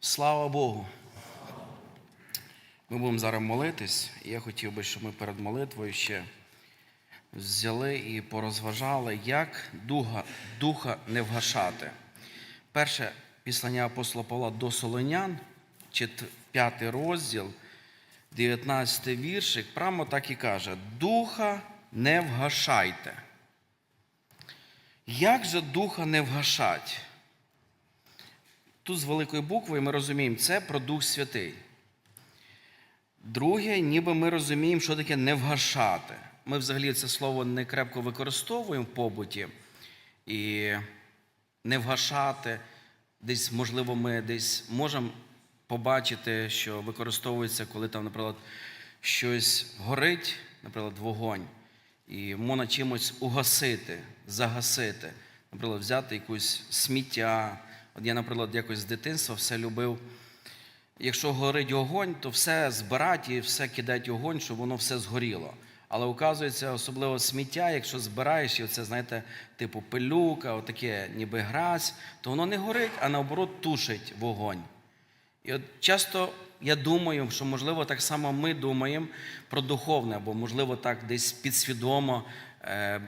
Слава Богу. Ми будемо зараз молитись. Я хотів би, щоб ми перед молитвою ще взяли і порозважали, як духа, духа не вгашати. Перше післання апостола Павла до Солонян, чет- п'ятий розділ, 19 віршик, прямо так і каже: Духа не вгашайте. Як же духа не вгашать? Тут з великої букви ми розуміємо, це про Дух Святий. Друге, ніби ми розуміємо, що таке не вгашати. Ми взагалі це слово не крепко використовуємо в побуті. І не вгашати, десь, можливо, ми десь можемо побачити, що використовується, коли там, наприклад, щось горить, наприклад, вогонь, і можна чимось угасити, загасити, наприклад, взяти якусь сміття. От я, наприклад, якось з дитинства все любив. Якщо горить огонь, то все збирати і все кидати огонь, щоб воно все згоріло. Але оказується, особливо сміття, якщо збираєш, і оце, знаєте, типу пилюка, отаке ніби гразь, то воно не горить, а наоборот тушить вогонь. І от часто я думаю, що можливо так само ми думаємо про духовне, або можливо так десь підсвідомо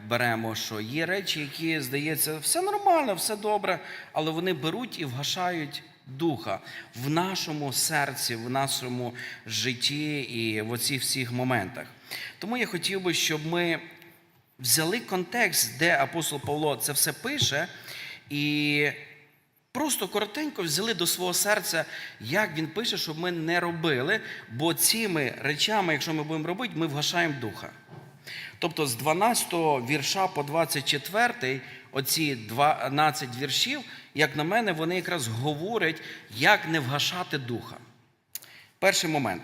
беремо, що є речі, які здається, все нормально, все добре, але вони беруть і вгашають духа в нашому серці, в нашому житті і в оцих всіх моментах. Тому я хотів би, щоб ми взяли контекст, де апостол Павло це все пише, і просто коротенько взяли до свого серця, як він пише, щоб ми не робили, бо цими речами, якщо ми будемо робити, ми вгашаємо духа. Тобто з 12 вірша по 24, оці 12 віршів, як на мене, вони якраз говорять, як не вгашати духа. Перший момент.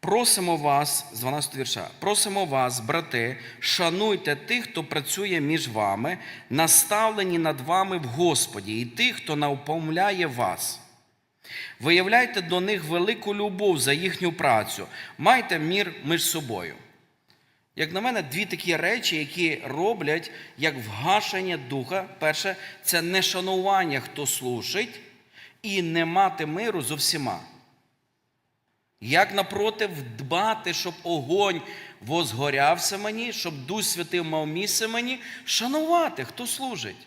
Просимо вас, з 12 вірша, просимо вас, брати, шануйте тих, хто працює між вами, наставлені над вами в Господі, і тих, хто навпомляє вас. Виявляйте до них велику любов за їхню працю, майте мір між собою. Як на мене, дві такі речі, які роблять як вгашення духа. Перше, це не шанування, хто служить, і не мати миру зо всіма. Як напротив, дбати, щоб огонь возгорявся мені, щоб Дух Святий мав місце мені, шанувати, хто служить.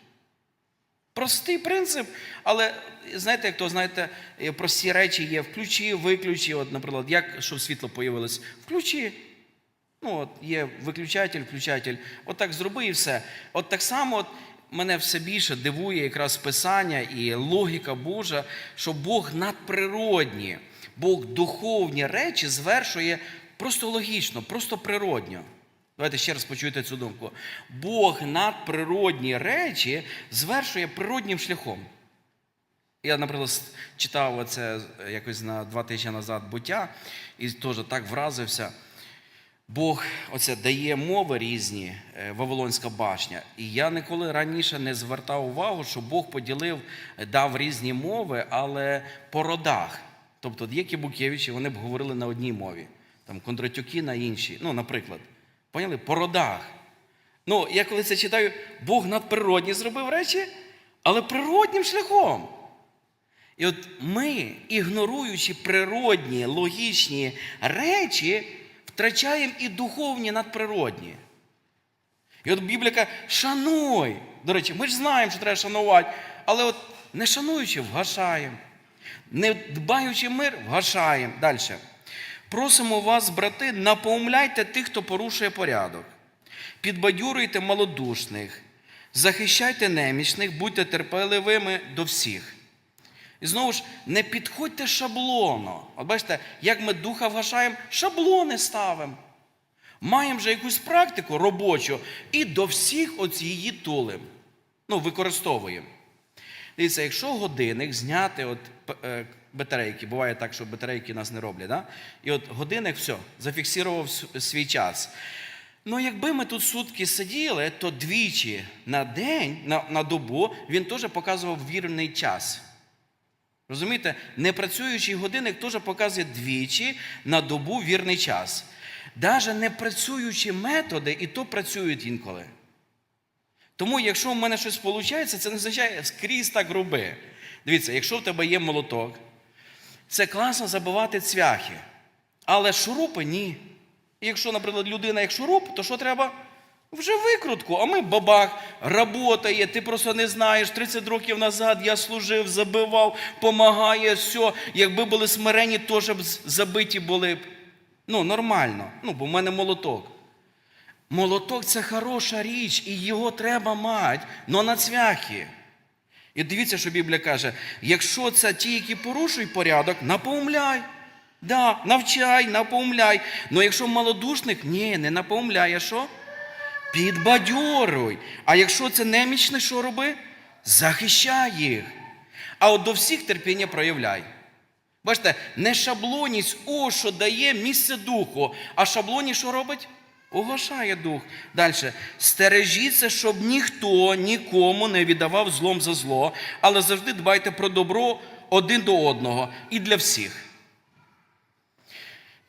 Простий принцип, але знаєте, як то знаєте, прості речі є включи, виключи. От, наприклад, як щоб світло появилось, включи. Ну, от є виключатель, включатель. От так зроби і все. От так само от, мене все більше дивує якраз Писання і логіка Божа, що Бог надприродні, Бог духовні речі звершує просто логічно, просто природньо. Давайте ще раз почуйте цю думку. Бог надприродні речі звершує природнім шляхом. Я, наприклад, читав це якось на два тижні назад буття і теж так вразився. Бог оце дає мови різні, е, Вавилонська башня. І я ніколи раніше не звертав увагу, що Бог поділив, е, дав різні мови, але по родах. Тобто деякі Букевичі вони б говорили на одній мові, там Кондратюки на іншій. Ну, наприклад. Поняли? По родах. Ну, я коли це читаю, Бог надприродні зробив речі, але природнім шляхом. І от ми, ігноруючи природні, логічні речі, втрачаємо і духовні надприродні. І от Біблія каже, шануй. До речі, ми ж знаємо, що треба шанувати, але от не шануючи, вгашаємо. Не дбаючи мир, вгашаємо. Далі. Просимо вас, брати, напомляйте тих, хто порушує порядок. Підбадьорюйте малодушних, захищайте немічних, будьте терпеливими до всіх. І знову ж, не підходьте шаблоно. От бачите, як ми духа вгашаємо, шаблони ставимо. Маємо вже якусь практику робочу і до всіх оці її тулим. Ну, використовуємо. Дивіться, якщо годинник зняти от е, батарейки, буває так, що батарейки нас не роблять, да? і от годинник все, зафіксував свій час. Ну, якби ми тут сутки сиділи, то двічі на день, на, на добу, він теж показував вірний час. Розумієте, непрацюючий годинник теж показує двічі на добу вірний час. Навіть непрацюючі методи і то працюють інколи. Тому, якщо в мене щось виходить, це не означає скрізь так роби. Дивіться, якщо в тебе є молоток, Це класно забивати цвяхи. Але шурупи ні. І якщо, наприклад, людина як шуруп, то що треба? Вже викрутку, а ми бабах, работає, ти просто не знаєш. 30 років назад я служив, забивав, помагає, все. Якби були смирені, теж б забиті були б. Ну, нормально. Ну, бо в мене молоток. Молоток це хороша річ, і його треба мати, но на цвяхи. І дивіться, що Біблія каже: якщо це ті, які порушують порядок, напоумляй. Да, навчай, напоумляй. Ну якщо малодушник, ні, не напоумляй, що? Підбадьоруй. А якщо це немічне, що роби? Захищай їх. А от до всіх терпіння проявляй. Бачите, не шаблоність, о, що дає місце духу, а шаблоні що робить? Оглашає дух. Далі. Стережіться, щоб ніхто нікому не віддавав злом за зло, але завжди дбайте про добро один до одного і для всіх.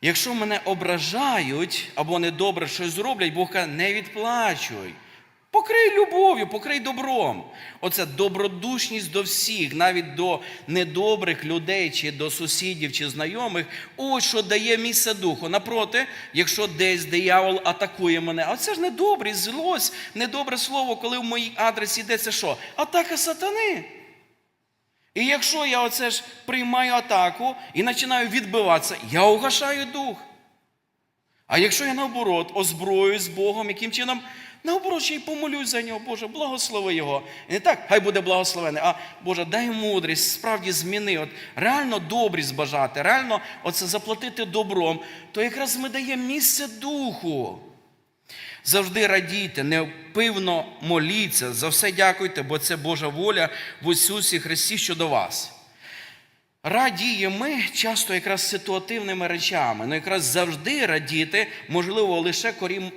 Якщо мене ображають або недобре щось зроблять, Бог каже, не відплачуй. Покрий любов'ю, покрий добром. Оце добродушність до всіх, навіть до недобрих людей, чи до сусідів, чи знайомих. Ось що дає місце духу. Напроти, якщо десь диявол атакує мене, а це ж недобрість, злость, недобре слово, коли в моїй адресі йде це що? Атака сатани. І якщо я оце ж приймаю атаку і починаю відбиватися, я угашаю дух. А якщо я наоборот озброюсь з Богом, яким чином? Наоборот, ще й помолюсь за нього, Боже, благослови його. І не так, хай буде благословений, а Боже, дай мудрість, справді зміни. От реально добрість бажати, реально оце заплатити добром, то якраз ми даємо місце духу. Завжди радійте, невпивно моліться, за все дякуйте, бо це Божа воля в Ісусі Христі щодо вас. Радіємо ми часто якраз ситуативними речами, ну якраз завжди радіти, можливо, лише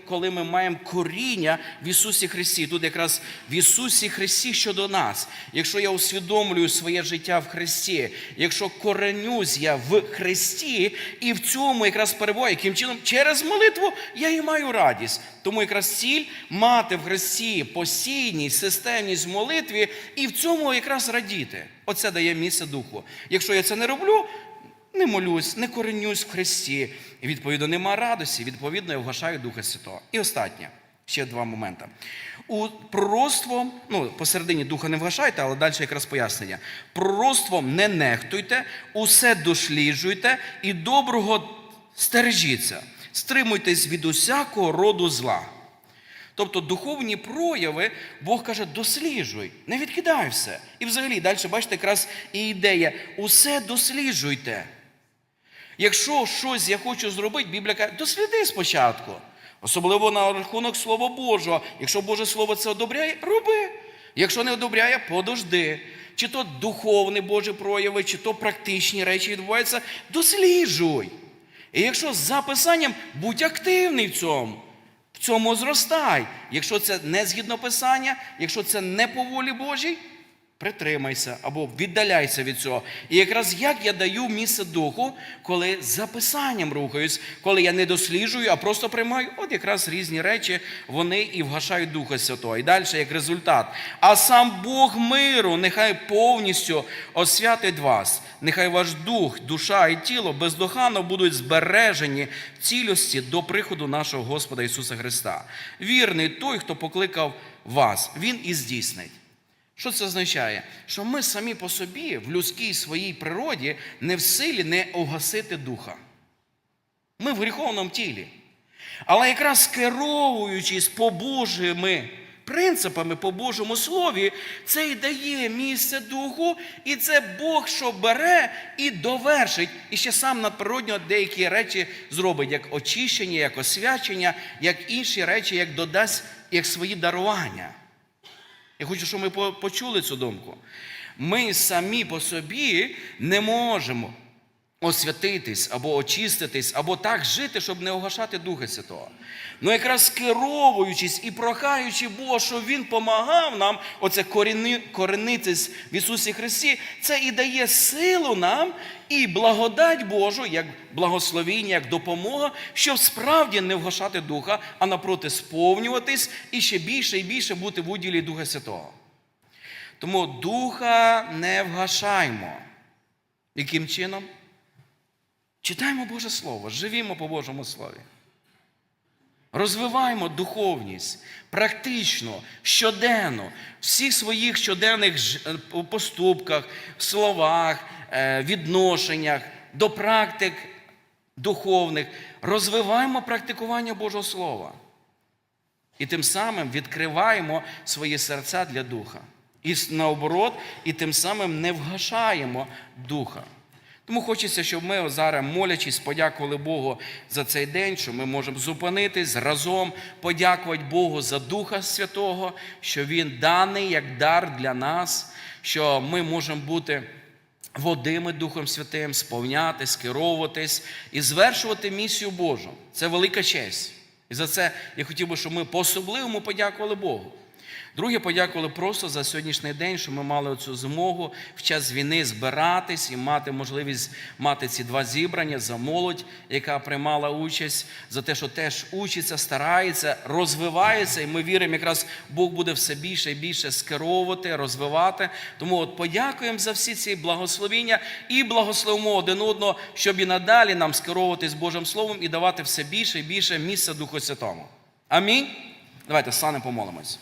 коли ми маємо коріння в Ісусі Христі. Тут якраз в Ісусі Христі щодо нас. Якщо я усвідомлюю своє життя в Христі, якщо коренюсь я в Христі, і в цьому якраз перебуваю, яким чином через молитву я і маю радість. Тому якраз ціль мати в Христі постійність, системність в молитві і в цьому якраз радіти. Оце дає місце духу. Якщо я це не роблю, не молюсь, не коренюсь в Христі. І відповідно нема радості, відповідно, я вгашаю Духа Святого. І останнє, ще два моменти. У пророцтво, ну, посередині духа не вгашайте, але далі якраз пояснення. Пророцтвом не нехтуйте, усе досліджуйте і доброго стережіться. Стримуйтесь від усякого роду зла. Тобто духовні прояви, Бог каже, досліджуй, не відкидай все. І взагалі, далі, бачите, якраз і ідея: усе досліджуйте. Якщо щось я хочу зробити, Біблія каже, досліди спочатку. Особливо на рахунок Слова Божого. Якщо Боже Слово це одобряє, роби. Якщо не одобряє, подожди. Чи то духовні Божі прояви, чи то практичні речі відбуваються, досліджуй. І якщо з записанням, будь активний в цьому. В цьому зростай. Якщо це не згідно Писання, якщо це не по волі Божій, притримайся або віддаляйся від цього. І якраз як я даю місце духу, коли за Писанням рухаюсь, коли я не досліджую, а просто приймаю, от якраз різні речі, вони і вгашають Духа Святого. І далі, як результат. А сам Бог миру нехай повністю освятить вас. Нехай ваш дух, душа і тіло бездоганно будуть збережені в цілості до приходу нашого Господа Ісуса Христа. Вірний той, хто покликав вас, Він і здійснить. Що це означає? Що ми самі по собі в людській своїй природі не в силі не угасити духа. Ми в гріховному тілі. Але якраз керовуючись по Божими принципами, по Божому Слові, це і дає місце духу, і це Бог, що бере і довершить, і ще сам надприродньо деякі речі зробить, як очищення, як освячення, як інші речі, як додасть як свої дарування. Я хочу, щоб ми по- почули цю думку. Ми самі по собі не можемо освятитись або очиститись, або так жити, щоб не огашати Духа Святого. Ну якраз керовуючись і прохаючи Бога, щоб Він помагав нам, оце коріни, коренитись в Ісусі Христі, це і дає силу нам і благодать Божу, як благословіння, як допомога, щоб справді не вгашати Духа, а напроти сповнюватись і ще більше і більше бути в уділі Духа Святого. Тому Духа не вгашаймо. Яким чином? Читаємо Боже Слово, живімо по Божому Слові. Розвиваємо духовність практично, щоденно, в всіх своїх щоденних е, поступках, словах, е, відношеннях до практик духовних. Розвиваємо практикування Божого Слова. І тим самим відкриваємо свої серця для духа. І наоборот, і тим самим не вгашаємо духа. Тому хочеться, щоб ми зараз, молячись, подякували Богу за цей день, що ми можемо зупинитись разом, подякувати Богу за Духа Святого, що Він даний як дар для нас, що ми можемо бути водими Духом Святим, сповнятись, скеровуватись і звершувати місію Божу. Це велика честь. І за це я хотів би, щоб ми по-особливому подякували Богу. Друге, подякували просто за сьогоднішній день, що ми мали цю змогу в час війни збиратись і мати можливість мати ці два зібрання за молодь, яка приймала участь, за те, що теж учиться, старається, розвивається, і ми віримо, якраз Бог буде все більше і більше скеровувати, розвивати. Тому от подякуємо за всі ці благословіння і благословимо один одного, щоб і надалі нам скеровуватись Божим Словом і давати все більше і більше місця Духу Святому. Амінь. Давайте станемо помолимось.